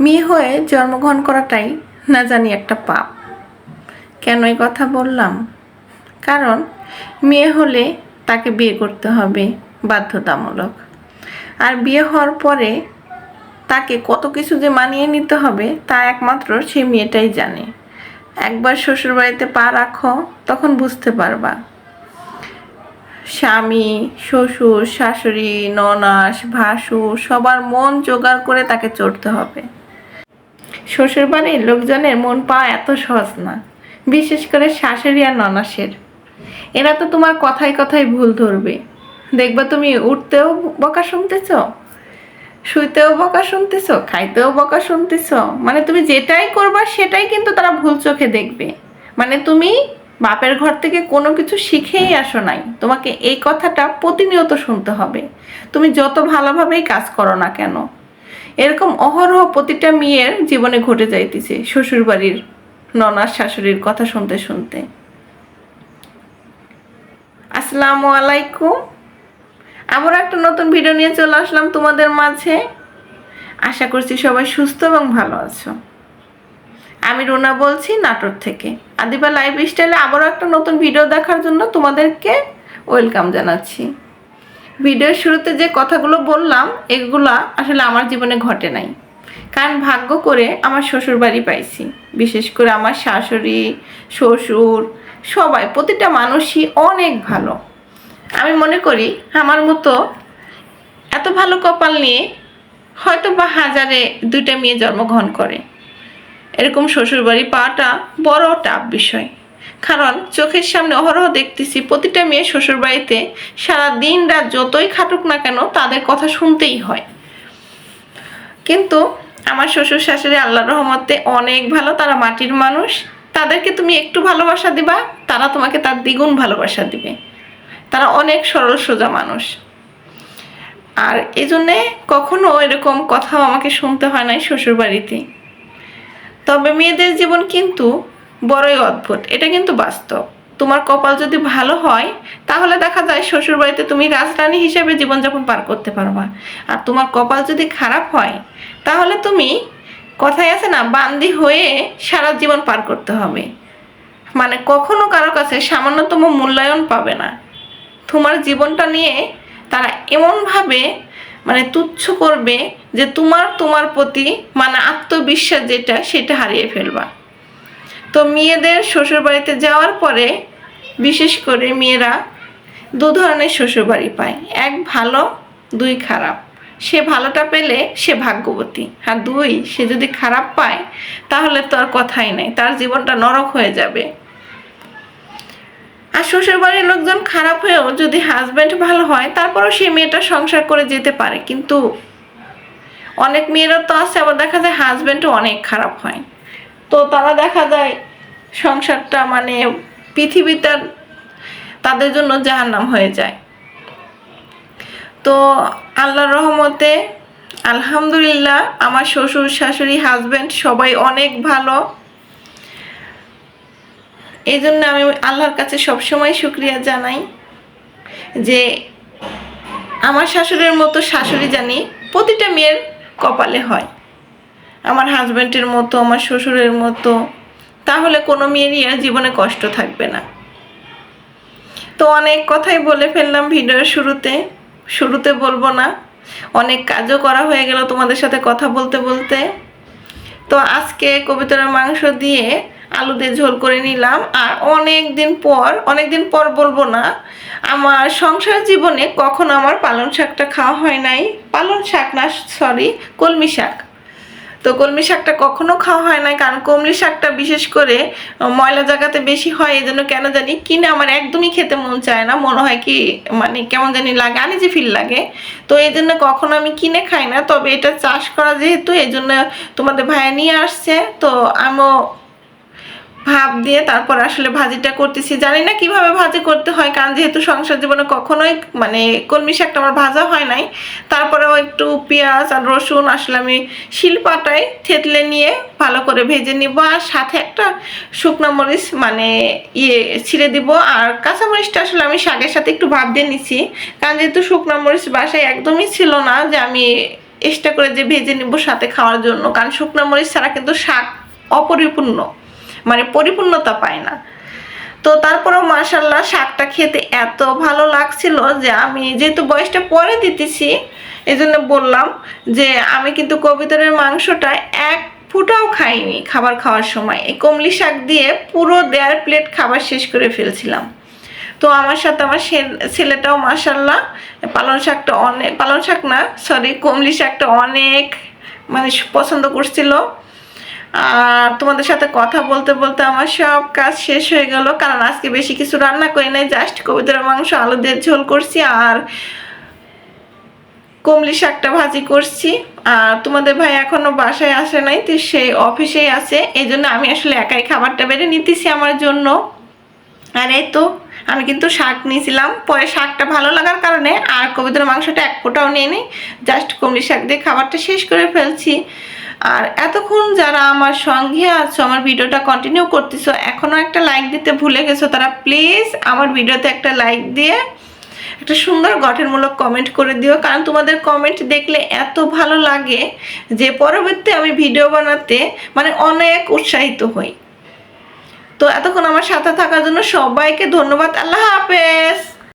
মেয়ে হয়ে জন্মগ্রহণ করাটাই না জানি একটা পাপ। কেন এই কথা বললাম? কারণ মেয়ে হলে তাকে বিয়ে করতে হবে বাধ্যতামূলক। আর বিয়ে হওয়ার পরে তাকে কত কিছু যে মানিয়ে নিতে হবে তা একমাত্র সেই মেয়েটাই জানে। একবার শ্বশুরবাড়িতে পা রাখো, তখন বুঝতে পারবা। স্বামী, শ্বশুর, শাশুড়ি, ননাস ভাসু সবার মন জোগাড় করে তাকে চড়তে হবে। শ্বশুরবাড়ির লোকজনের মন পাওয়া এত সহজ না, বিশেষ করে শাশুড়ি আর ননাসের। এরা তো তোমার কথায় কথায় ভুল ধরবে। দেখবা তুমি উঠতেও বকা শুনতেছ, শুইতেও বকা শুনতেছ, খাইতেও বকা শুনতেছ। মানে তুমি যেটাই করবা সেটাই কিন্তু তারা ভুল চোখে দেখবে। মানে তুমি বাপের ঘর থেকে কোনো কিছু শিখেই আসো নাই। তোমাকে এই কথাটা প্রতিনিয়ত শুনতে হবে। তুমি যত ভালোভাবেই কাজ করো না কেন এরকম অহরহ প্রতিটা মেয়ের জীবনে ঘটে যাইতেছে শ্বশুরবাড়ির ননার শাশুড়ির কথা শুনতে শুনতে। আসসালামু আলাইকুম। আবার একটা নতুন ভিডিও নিয়ে চলে আসলাম তোমাদের মাঝে। আশা করছি সবাই সুস্থ এবং ভালো আছো। আমি রুনা বলছি নাটোর থেকে। আদিবা লাইফ স্টাইলে আবারও একটা নতুন ভিডিও দেখার জন্য তোমাদেরকে ওয়েলকাম জানাচ্ছি। ভিডিওর শুরুতে যে কথাগুলো বললাম, এগুলা আসলে আমার জীবনে ঘটে নাই। কারণ ভাগ্য করে আমার শ্বশুর বাড়ি পাইছি। বিশেষ করে আমার শাশুড়ি, শ্বশুর, সবাই, প্রতিটা মানুষই অনেক ভালো। আমি মনে করি আমার মতো এত ভালো কপাল নিয়ে হয়তো বা হাজারে দুইটা মেয়ে জন্মগ্রহণ করে। এরকম শ্বশুরবাড়ি পাওয়াটা বড় টাফ বিষয়। কারণ চোখের সামনে অহরহ দেখতেছি প্রতিটা মেয়ে শ্বশুরবাড়িতে সারা দিন রাত যতই খাটুক না কেন তাদের কথা শুনতেই হয়। কিন্তু আমার শ্বশুর শাশুড়ি আল্লাহর রহমতে অনেক ভালো, তারা মাটির মানুষ। তাদেরকে তুমি একটু ভালোবাসা দিবা, তারা তোমাকে তার দ্বিগুণ ভালোবাসা দিবে। তারা অনেক সরল, সোজা মানুষ। আর এই জন্যে কখনো এরকম কথাও আমাকে শুনতে হয় নাই শ্বশুরবাড়িতে। তবে মেয়েদের জীবন কিন্তু বড়ই অদ্ভুত। এটা কিন্তু বাস্তব। তোমার কপাল যদি ভালো হয়, তাহলে দেখা যায় শ্বশুরবাড়িতে তুমি রাজরানী হিসেবে জীবনযাপন পার করতে পারবা। আর তোমার কপাল যদি খারাপ হয়, তাহলে তুমি কথাই আছে না, বান্দি হয়ে সারা জীবন পার করতে হবে। মানে কখনো কারও কাছে সামান্যতম মূল্যায়ন পাবে না। তোমার জীবনটা নিয়ে তারা এমনভাবে মানে তুচ্ছ করবে যে তোমার তোমার প্রতি মানে আত্মবিশ্বাস যেটা, সেটা হারিয়ে ফেলবা। তো মেয়েদের শ্বশুরবাড়িতে যাওয়ার পরে বিশেষ করে মেয়েরা দু ধরনের শ্বশুরবাড়ি পায়। এক ভালো, দুই খারাপ। সে ভালোটা পেলে সে ভাগ্যবতী। আর দুই, সে যদি খারাপ পায়, তাহলে তো আর কথাই নাই। তার জীবনটা নরক হয়ে যাবে। আর শ্বশুর বাড়ির লোকজন খারাপ হয়েও যদি হাজব্যান্ড ভালো হয়, তারপরেও সে মেয়েটা সংসার করে যেতে পারে। কিন্তু অনেক মেয়েরা তো আছে, আবার দেখা যায় হাজব্যান্ডও অনেক খারাপ হয়। তো তারা দেখা যায় সংসারটা মানে পৃথিবীতে তাদের জন্য জাহান্নাম হয়ে যায়। তো আল্লাহর রহমতে আলহামদুলিল্লাহ আমার শ্বশুর, শাশুড়ি হাজব্যান্ড সবাই অনেক ভালো। এই জন্য আমি আল্লাহর কাছে সবসময় শুক্রিয়া জানাই যে আমার শাশুড়ির মতো শাশুড়ি জানি প্রতিটা মেয়ের কপালে হয়। আমার হাজব্যান্ডের মতো, আমার শ্বশুরের মতো, তাহলে কোনো মেয়েরই আর জীবনে কষ্ট থাকবে না। তো অনেক কথাই বলে ফেললাম ভিডিওর শুরুতে। শুরুতে বলব না, অনেক কাজও করা হয়ে গেল তোমাদের সাথে কথা বলতে বলতে। তো আজকে কবিতার মাংস দিয়ে আলু দিয়ে ঝোল করে নিলাম, আর অনেক দিন পর, অনেক দিন পর বলব না, আমার সংসার জীবনে কখনো আমার পালং শাকটা খাওয়া হয় নাই। পালং শাক না সরি কলমি শাক। তো কলমি শাকটা কখনো খাওয়া হয় না কারণ কলমি শাকটা বিশেষ করে ময়লা জায়গাতে বেশি হয় এই জন্য কেন জানি কিনে আমার একদমই খেতে মন চায় না, মনে হয় কি মানে কেমন জানি লাগে আনি যে ফিল লাগে। তো এই জন্য কখনো আমি কিনে খাই না, তবে এটা চাষ করা যেহেতু এই জন্য তোমাদের ভাইয়া নিয়ে আসছে, তো আমিও ভাপ দিয়ে তারপর আসলে ভাজিটা করতেছি। জানি না কীভাবে ভাজি করতে হয়, কারণ যেহেতু সংসার জীবনে কখনোই মানে কলমি শাকটা আমার ভাজা হয় নাই। তারপরেও একটু পেঁয়াজ আর রসুন আসলে আমি শিলপাটায় থেতলে নিয়ে ভালো করে ভেজে নিব আর সাথে একটা শুকনো মরিচ মানে ইয়ে ছিঁড়ে দিব। আর কাঁচামরিচটা আসলে আমি শাকের সাথে একটু ভাব দিয়ে নিছি। কারণ যেহেতু শুকনো মরিচ বাসায় একদমই ছিল না যে আমি এক্সট্রা করে যে ভেজে নিব সাথে খাওয়ার জন্য। কারণ শুকনো মরিচ ছাড়া কিন্তু শাক অপরিপূর্ণ। মানে পরিপূর্ণতা পায় না। তো তারপরেও মার্শাল্লাহ শাকটা খেতে এত ভালো লাগছিল যে আমি যেহেতু বয়সটা পরে দিতেছি এই জন্য বললাম যে আমি কিন্তু কবিতরের মাংসটা এক ফুটাও খাইনি খাবার খাওয়ার সময়। এই কমলি শাক দিয়ে পুরো দেড় প্লেট খাবার শেষ করে ফেলছিলাম। তো আমার সাথে আমার ছেলেটাও মাসাল্লাহ পালং শাকটা অনেক পালং শাক না সরি কমলি শাকটা অনেক মানে পছন্দ করছিল। আর তোমাদের সাথে কথা বলতে বলতে আমার সব কাজ শেষ হয়ে গেল, কারণ আজকে বেশি কিছু রান্না করি নাই জাস্ট কবিতার মাংস, আলু দিয়ে ঝোল করছি আর কমলি শাকটা ভাজি করছি। আর তোমাদের ভাই এখনও বাসায় আসে নাই, তো সেই অফিসেই আছে, এই জন্য আমি আসলে একাই খাবারটা বেড়ে নিতেছি আমার জন্য। আর এই তো, আমি কিন্তু শাক নিয়েছিলাম, পরে শাকটা ভালো লাগার কারণে আর কবিতার মাংসটা এক ফোঁটাও নিয়ে নিই জাস্ট কমলি শাক দিয়ে খাবারটা শেষ করে ফেলছি। আর এতক্ষণ যারা আমার সঙ্গে আছো, আমার ভিডিওটা কন্টিনিউ করতেছো এখনও একটা লাইক দিতে ভুলে গেছো, তারা প্লিজ আমার ভিডিওতে একটা লাইক দিয়ে একটা সুন্দর গঠনমূলক কমেন্ট করে দিও। কারণ তোমাদের কমেন্ট দেখলে এত ভালো লাগে যে পরবর্তী আমি ভিডিও বানাতে মানে অনেক উৎসাহিত হই। তো এতক্ষণ আমার সাথে থাকার জন্য সবাইকে ধন্যবাদ। আল্লাহ হাফেজ!